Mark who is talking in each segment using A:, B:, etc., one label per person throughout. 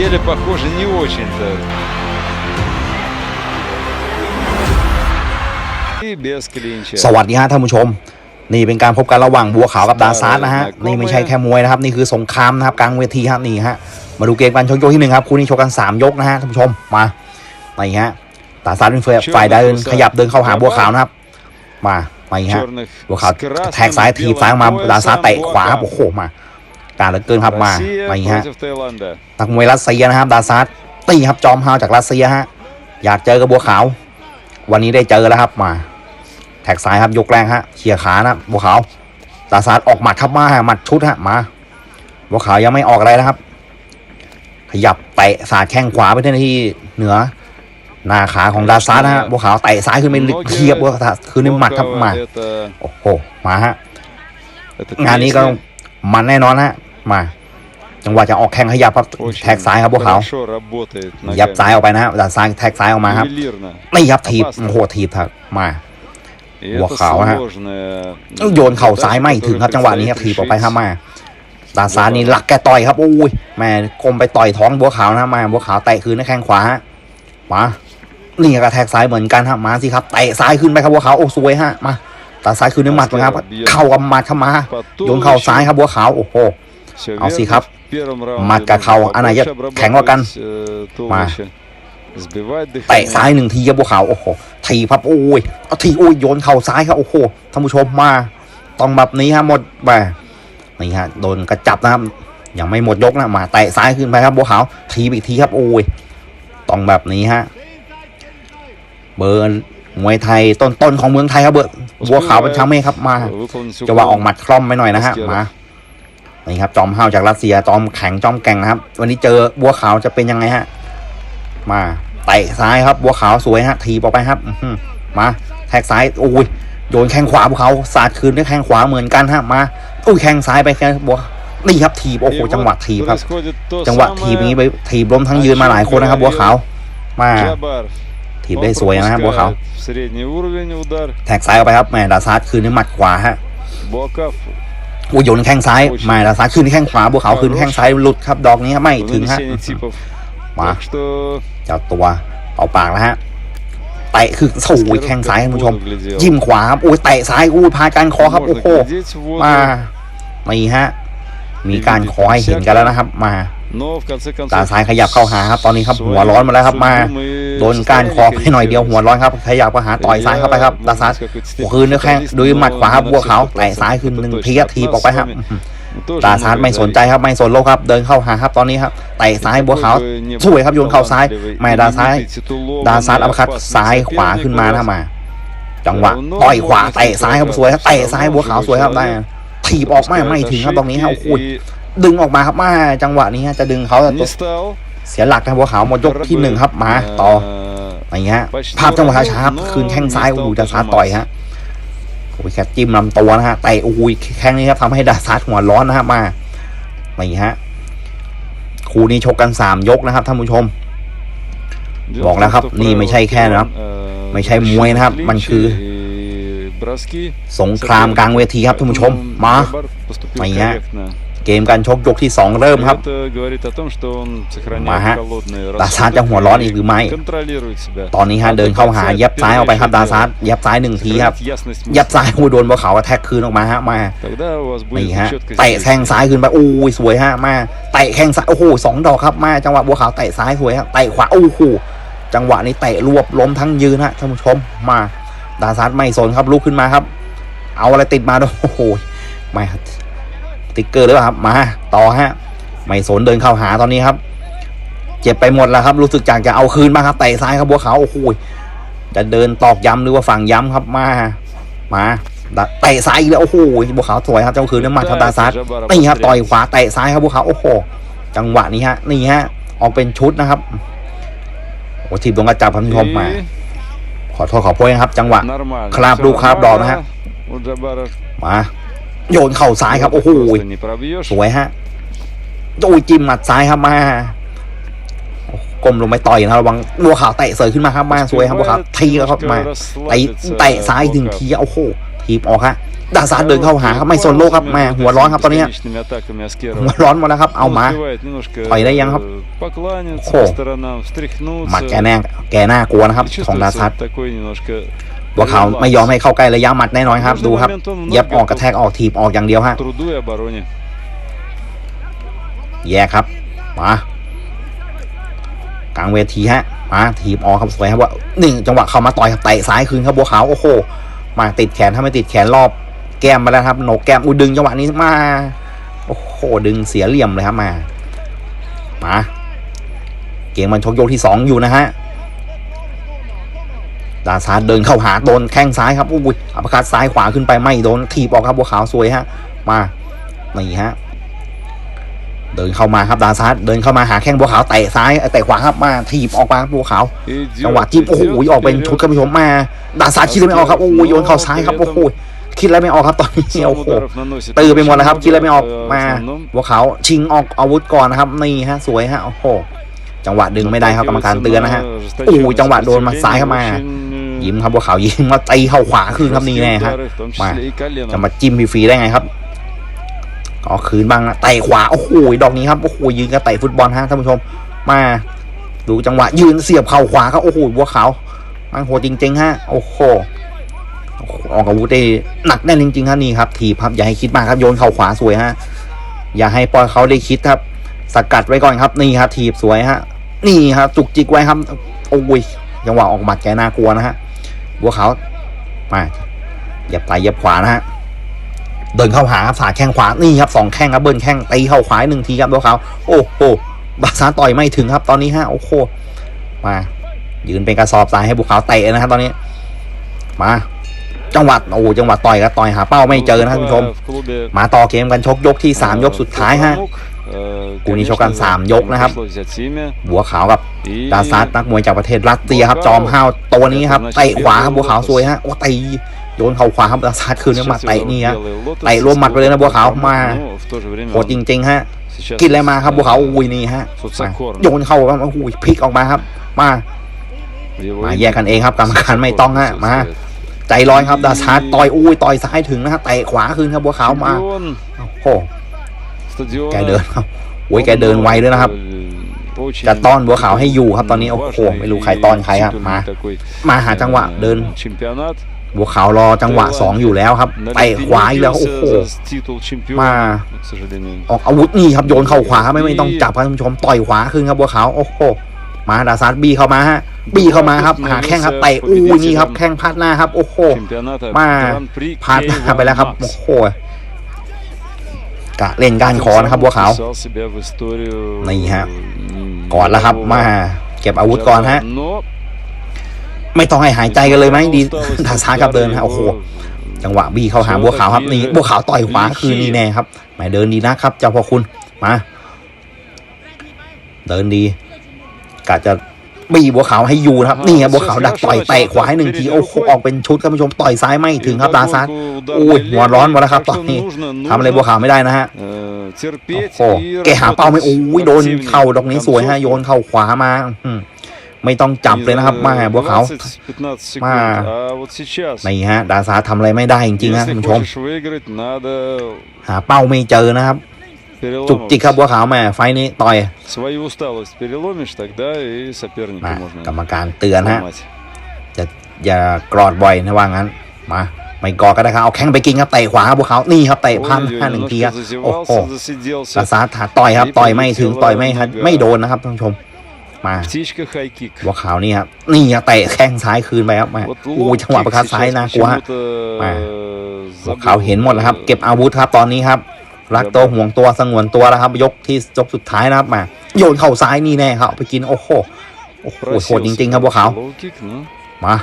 A: деле, похоже, не очень-то. И без клинча.
B: สวัสดีฮะท่านผู้ชม นี่เป็นการพบกันระหว่างบัวขาวกับดาซาร์นะฮะนี่ไม่ใช่แค่มวยนะครับ นี่คือสงครามนะครับกลางเวทีฮะนี่ฮะมาดูเกมการชกยกที่หนึ่งครับคู่นี้ชกกันสามยกนะฮะท่านผู้ชมมานี่ฮะดาซาร์เป็นฝ่ายเดินขยับเดินเข้าหาบัวขาวนะครับ มามาอีกฮะ
A: Черных
B: บัวขาว
A: с красным
B: แทกซ้ายทีบซ้ายมา
A: белым
B: ดาซาร์เตะขวา
A: Буахав.
B: โอ้โหมา าเหลือเกินครับมาอะไรฮะตักมวยรัสเซียนะครับ ดาซัสตีครับจอมฮาวจากรัสเซียฮะอยากเจอกับบัวขาว วันนี้ได้เจอแล้วครับมา แท็กซ้ายครับยกแรงฮะเขี่ยขานะบัวขาวดาซัสออกหมัดครับมาหมัดชุดฮะมาบัวขาวยังไม่ออกอะไรนะครับ ขยับเตะสาดแข้งขวาไปที่เหนือหน้าขาของดาซัสนะฮะบัวขาวเตะซ้ายขึ้นไปเทียบว่าคือในหมัดครับมา โอ้โห มาฮะ งานนี้ก็มันแน่นอนฮะ มา จังหวะจะออกแข้งขยับครับแท็กซ้ายครับพวกเขายับซ้ายออกไปนะฮะดันซ้ายแท็กซ้ายออกมาครับไม่ยับทีบโหทีบครับมา
A: หั
B: ว
A: ขาวฮะ
B: โยนเข่าซ้ายไม่ถึงครับจังหวะนี้ครับถีบออกไปครับมาตาซานี่หลักแกต่อยครับโอ้ยแม่กลมไปต่อยท้องบัวขาวนะมาบัวขาวเตะคืนในแข้งขวาฮะมานี่กระแทกซ้ายเหมือนกันฮะมาสิครับเตะซ้ายขึ้นไปครับบัวขาวโอ้สวยฮะมาตาซ้ายคืนด้วยหมัดนะครับ เข่ากับหมัดเข้ามาโยนเข่าซ้ายครับบัวขาวโอ้โห เอาสิครับมากับเขาอันไหนจะแข็งกว่ากันมาเตะซ้ายหนึ่งทีครับบัวขาวโอ้โหทีพับโอ้ยเอาทีโอ้ยโยนเข่าซ้ายครับโอ้โหท่านผู้ชมมาต้องแบบนี้ฮะหมดแบบนี่ฮะโดนกระจับนะครับยังไม่หมดยกนะมาเตะซ้ายขึ้นไปครับบัวขาวทีอีกทีครับโอ้ยต้องแบบนี้ฮะเบิร์นมวยไทยต้นๆของเมืองไทยครับเบิร์บัวขาวบัญชาเมฆครับมาจะว่าออกหมัดคล่อมไปหน่อยนะฮะมา นี่ครับจอมห้าวจากรัสเซียจอมแข็งจอมแก่งนะครับ วันนี้เจอบัวขาวจะเป็นยังไงฮะ มาเตะซ้ายครับ บัวขาวสวยฮะทีออกไปครับมาแท็กซ้ายโอ้ยโยนแข้งขวาบัวขาวสาดคืนด้วยแข้งขวาเหมือนกันฮะมาอุ้ยแข้งซ้ายไปแข่งบัวนี่ครับทีโอ้โหจังหวะทีครับ จังหวะทีบอนี้ไปทีบล้มทั้งยืนมาหลายคนนะครับ บัวขาวมาทีได้สวยนะครับบัวขาวแท็กซ้ายออกไปครับแม่ดาซัดคืนด้วยหมัดขวาฮะ โอ้โยนแข้งซ้ายไม่ละซ้ายขึ้นแข้งขวาบัวขาวขึ้นแข้งซ้ายหลุดครับดอกนี้ไม่ถึงฮะ
A: มา
B: เจ้าตัวเป่าปากแล้วฮะเตะคือโอ้ยแข้งซ้ายท่านผู้ชม ยิ้มขวาโอ้ยเตะซ้ายอู้พาการคอครับโอ้โหมามีฮะมีการคอให้เห็นกันแล้วนะครับ มา ตาซ้ายขยับเข้าหาครับตอนนี้ครับหัวร้อนมาแล้วครับมา โดนการคอไปหน่อยเดียวหัวร้อนครับขยับก็หาต่อยซ้ายเข้าไปครับตาซ้ายคืนด้วยแข้งโดยหมัดขวาครับบัวขาวแต่ซ้ายคืนหนึ่งเพียทีออกไปครับตาซานไม่สนใจครับไม่สนโลกครับ เดินเข้าหาครับตอนนี้ครับไต่ซ้ายบัวขาวสวยครับโยนเข่าซ้ายแม่ดาซ้าย ดาซานอัปคัดซ้ายขวาขึ้นมานะมา จังหวะต่อยขวาเตะซ้ายครับสวยครับเตะซ้ายบัวขาวสวยครับได้ถีบออกไม่ไม่ถึงครับตรงนี้ครับโอ้ย ดึงออกมาครับมาจังหวะนี้จะดึงเขาแต่
A: ตัว
B: เสียหลักนะบัเขาวหมดยกที่หนึ่งครับมาต่ออะไรเงี้ยภาพจังหวะช้าครับคืนแข้งซ้ายโอ้โหดาซาต่อยฮะโอ้ยแค่จิ้มลำตัวนะฮะไต่โอ้ยแข้งนี้ครับทำให้ดาซาหัวร้อนนะฮะมาอะไรเงี้ยคู่นี้ชกกันสามยกนะครับท่านผู้ชม บอกแล้วครับ นี่ไม่ใช่แค่นะครับ ไม่ใช่มวยนะครับ มันคือสงครามกลางเวทีครับท่านผู้ชมมา
A: อย่าเงี้ย
B: เกมการชกยกที่ 2 เริ่มครับ
A: มา
B: ฮะ ดาซาจะหัวร้อนอีกหรือไม่ ตอนนี้ฮะเดินเข้าหายับซ้ายออกไปครับดาซายับซ้ายหนึ่งทีครับ ยับซ้ายหัวโดนบอเขาแท็กคืนออกมาฮะมานี่ฮะเตะแข้งซ้ายขึ้นไปโอ้ยสวยฮะมาเตะแข้งซ้ายโอ้โหสองดอกครับมาจังหวะบัวขาวเตะซ้ายสวยฮะเตะขวาโอ้โหจังหวะนี้เตะรวบล้มทั้งยืนฮะท่านผู้ชมมาดาซัดไม่สนครับลุกขึ้นมาครับ เอาอะไรติดมาด้วยโอ้โหไม่ ติ๊กเกอร์หรือเปล่าครับมาต่อฮะไม่สนเดินเข้าหาตอนนี้ครับ เจ็บไปหมดแล้วครับ รู้สึกจากจะเอาคืนบ้างครับเตะซ้ายครับบัวขาวโอ้โหจะเดินตอกย้ำหรือว่าฝั่งย้ำครับมา มาเตะซ้ายอีกแล้วโอ้โหบัวขาวสวยครับเจ้าคืนน้ำมันทาตาซัดนี่ครับต่อยขวาเตะซ้ายครับบัวขาวโอ้โหจังหวะนี้ฮะนี่ฮะออกเป็นชุดนะครับโอ้ทีมตรงกระจัพันธมมา ขอโทษขอโพยครับ จังหวะ
A: ค
B: ราบดูค
A: ราบดอกนะฮะ
B: มา โยนเข่าซ้ายครับ โอ้โหสวยฮะโอ้ยจิ้มหมัดซ้ายครับมากลมลงไปต่อยนะระวังบัวขาวเตะเสยขึ้นมาครับมาสวยครับบัวขาวทีแล้วครับมาไตเตะซ้ายถึงทีโอ้โหทีบออกฮะดาซาเดินเข้าหาครับไม่โซนโลครับมาหัวร้อนครับตอนนี้หัวร้อนหมดแล้วครับ เอามา
A: ต่อ
B: ยได้ยั
A: งค
B: รั
A: บโอ้
B: หมัดแกแน่แกน่ากลัวนะครับของดาซัด
A: ว่า
B: เขาไม่ยอมให้เข้าใกล้ระยะหมัดแน่นอนครับ ดูครับเย็บออกกระแทกออกถีบออกอย่างเดียวฮะแย่ครับ มากลางเวทีฮะมาถีบออกครับสวยครับว่าหนึ่งจังหวะเขามาต่อยคเตะซ้ายคืนครับบัวขาวโอ้โหมาติดแขนถ้าไม่ติดแขนรอบแก้มมาแล้วครับโหนกแก้มอุดึงจังหวะนี้มาโอ้โหดึงเสียเหลี่ยมเลยครับมามาเก่มมันชกโยกที่สองอยู่นะฮะ ดาซาเดินเข้าหาโดนแข้งซ้ายครับอุ้ยอัปคัดซ้ายขวาขึ้นไปไม่โดนถีบออกครับบัวขาวสวยฮะมานี่ฮะเดินเข้ามาครับดาซาเดินเข้ามาหาแข้งบัวขาวเตะซ้ายเตะขวาครับมาถีบออกมาบัวขาวจังหวะจิ้มโอ้โหออกเป็นชุดครับชมมาดาซาสคิดไม่ออกครับโอ้ยโยนเข่าซ้ายครับโอ้ยคิดอะไรไม่ออกครับตอนนี้โอ้โหตื่นไปหมดแล้วครับคิดอะไรไม่ออกมาบัวขาวชิงออกอาวุธก่อนนะครับนี่ฮะสวยฮะโอ้โหจังหวะดึงไม่ได้ครับกรรมการเตือนนะฮะโอ้จังหวะโดนมาซ้ายเข้ามา ยิ้มครับวัวขาวยิ้มมาตีเข้าขวาคืนครับนี่แน่
A: ครั
B: บ
A: มา
B: จะมาจิ้มฟรีได้ไงครับก็คืนบ้างนะไต่ขวาโอ้โหดอกนี้ครับโอ้โหยืนกับไต่ฟุตบอลฮะท่านผู้ชม มา ดูจังหวะ ยืนเสียบเข่าขวาครับโอ้โหบัวขาวมันโหดจริงๆฮะโอ้โหออกอาวุธได้หนักแน่นจริงๆครับนี่ครับทีพับอย่าให้คิดมากครับโยนเข่าขวาสวยฮะอย่าให้ปอยเขาได้คิดครับ สกัดไว้ก่อนครับนี่ครับ ทีบสวยฮะนี่ครับจุกจิกไว้ครับโอ้ยจังหวะออกหมัดแกน่ากลัวนะฮะ บัวขามาเยีบซ้ายเหยียบขวานะฮะเดินเข้าหาฝ่าแข้งขวานี่ครับสองแข้งครับเบิ้ลแข้งตีเข้าขวาหนึ่งทีครับบัวขาโอ้โหบาซาต่อยไม่ถึงครับ ตอนนี้ฮะโอ้โหมายืนเป็นกระสอบทายให้บัวขาวเตะนะครับตอนนี้ มาจังหวัดโอ้จังหวัดต่อยกันต่อยหาเป้าไม่เจอนะท่านผู้ชม มาต่อเกมกันชกยกที่ 3 ยกสุดท้ายฮะ กูนี้ชกกันสามยกนะครับ บัวขาวกับดาซัสนักมวยจากประเทศรัสเซียครับ จอมห้าวตัวนี้ครับเตะขวาครับบัวขาวสวยฮะโอ้เตะโยนเข่าขวาครับดาซัสคืนมาเตะนี่ฮะเตะรวมหมัดไปเลยนะบัวขาวมาโหดจริงๆฮะกินอะไรมาครับบัวขาวอุ้ยนี่ฮะโยนเข่าแล้วอุ้ยพลิกออกมาครับ มามาแยกกันเองครับกรรมการไม่ต้องฮะมาใจร้อยครับดาซัสต่อยอุ้ยต่อยซ้ายถึงนะฮะเตะขวาคืนครับบัวขาวมาโอ้ แกเดินครับโอ้ยแกเดินไวด้วยนะครับจะต้อนบัวขาวให้อยู่ครับตอนนี้โอ้โหไม่รู้ใครต้อนใครครับมา มาหาจังหวะเดินบัวขาวรอจังหวะ 2 อยู่แล้วครับไปขวาอีกแล้วโอ้โหมาออกอาวุธนี่ครับโยนเข้าขวาครับไม่ไม่ต้องจับครับท่านผู้ชมต่อยขวาขึ้นครับบัวขาวโอ้โหมาดาซาร์บีเข้ามาฮะบีเข้ามาครับ หาแข้งครับไตะอู้นี่ครับแข้งพาดหน้าครับ โอ้โหมาพาดหน้าไปแล้วครับโอ้โห กะเล่นก้านคอนะครับบัวขาวนี่ฮะก่อนแล้วครับมา เก็บอาวุธก่อนฮะไม่ต้องให้หายใจกันเลยไหมดีทางซ้ากับเดินฮะโอ้โหจังหวะบี้เข้าหาบัวขาวครับนี่บัวขาวต่อยขวาคือนี่แน่ครับหมายเดินดีนะครับเจ้าพ่อคุณมา เดินดีกะจะ บีบัวขาวให้ยูนะครับนี่ครับบัวขาวดักต่อยเตะขวาให้หนึ่งทีโอ้โหออกเป็นชุดครับผู้ชมต่อยซ้ายไม่ถึงครับดาซั
A: ส
B: โอ้ยหัวร้อนหมดแล้วครับตอนนี้ทำอะไรบัวขาวไม่ได้นะฮะโอ้แกหาเป้าไม่โอ้ยโดนเข่าตรงนี้สวยฮะโยนเข่าขวามาไม่ต้องจับเลยนะครับมาบัวขาว
A: มาไม่
B: ฮะดาซาทำอะไรไม่ได้จริงๆนะคุณผู้ชม หาเป้าไม่เจอนะครับ จุกจิกครับบัวขาวแม่ไฟนี้ต่อยมากรรมการเตือนฮะจะอย่ากรอดบ่อยนะว่างั้นมาไม่กอก็ได้ครับเอาแข้งไปกินครับเตะขวาครับพวเขานี่ครับเตะพันห้าหนึ่งทีครับโอ้โห
A: กระา
B: ถาต่อยครับต่อยไม่ถึงต่อยไม่ครับไม่โดนนะครับท่านผู้ชมมาบัวขาวนี่ครับนี่ครัเตะแข้งซ้ายคืนไปครับมาโอ้จังหวะประคัซ้ายนะกลัวมาบัวขาวเห็นหมดแล้วครับ เก็บอาวุธครับตอนนี้ครับ รักตัวห่วงตัวสงวนตัวแล้วครับ ยกที่ยกสุดท้ายนะครับมาโยนเข่าซ้ายนี่แน่ครับไปกินโอ้โหโอ้โหโหดจริงๆ ครับบุกเขามา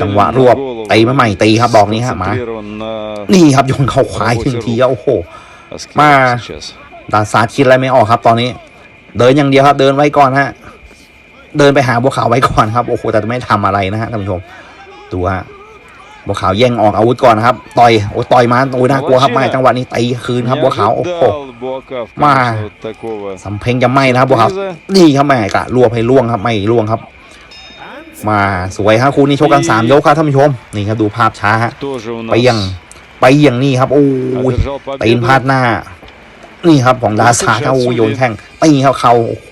B: จังหวะรวบตีมาใหม่ตีครับบอกนี้ครับมานี่ครับโยนเข่าขวาถึงทีโอ้โหมาดาซาคิดอะไรไม่ออกครับ ตอนนี้ เดินอย่างเดียวครับ เดินไว้ก่อนฮะเดินไปหาบุกเขาไว้ก่อนครับโอ้โหแต่ไม่ทำอะไรนะฮะท่านผู้ชมดูฮะ บัวขาวแย่งออกอาวุธก่อนนะครับ ต่อยโอ้ต่อยมาโอ้น่ากลัวครับมาจังหวะนี้ตีคืนครับบัวขาวโอ้โห
A: มา
B: สำเพ็งจะไหมนะครับบัวขาวนี่ครับแม่กะรัวบให้ล่วงครับไม่ล่วงครับ มาสวยครับคู่นี้โชกกันสามยกครับท่านผู้ชมนี่ครับดูภาพช้าฮะไปยังไปยังนี่ครับโอ้ยตีนพาดหน้า นี่ครับของดาซาเท้าโยนแข้งตีเข้าเขาโอ้โห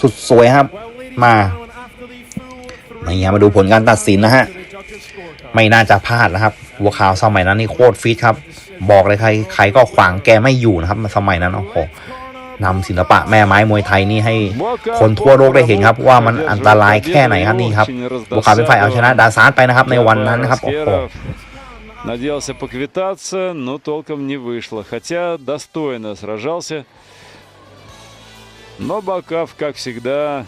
B: สุดสวยครับ มานี่ฮะมาดูผลการตัดสินนะฮะ ไม่น่าจะพลาดนะครับหัวขาวสมัยนั้นนี่โคตรฟิตครับ บอกเลยใครใครก็ขวางแกไม่อยู่นะครับ สมัยนั้นโอ้โหนำศิลปะแม่ไม้มวยไทยนี่ให้
A: Баков
B: คนทั่วโลกได้เห็นครับ ว่ามันอันตรายแค่ไหนครับนี่ครับ
A: Очень
B: บัวขาวเป็นฝ่ายเอาชนะดาซาร์ไปนะครับ ในวันนั้นนะครับโอ้โห
A: Аскеров Надеялся поквитаться, но толком не вышло. Хотя достойно сражался. Но Бакав, как всегда,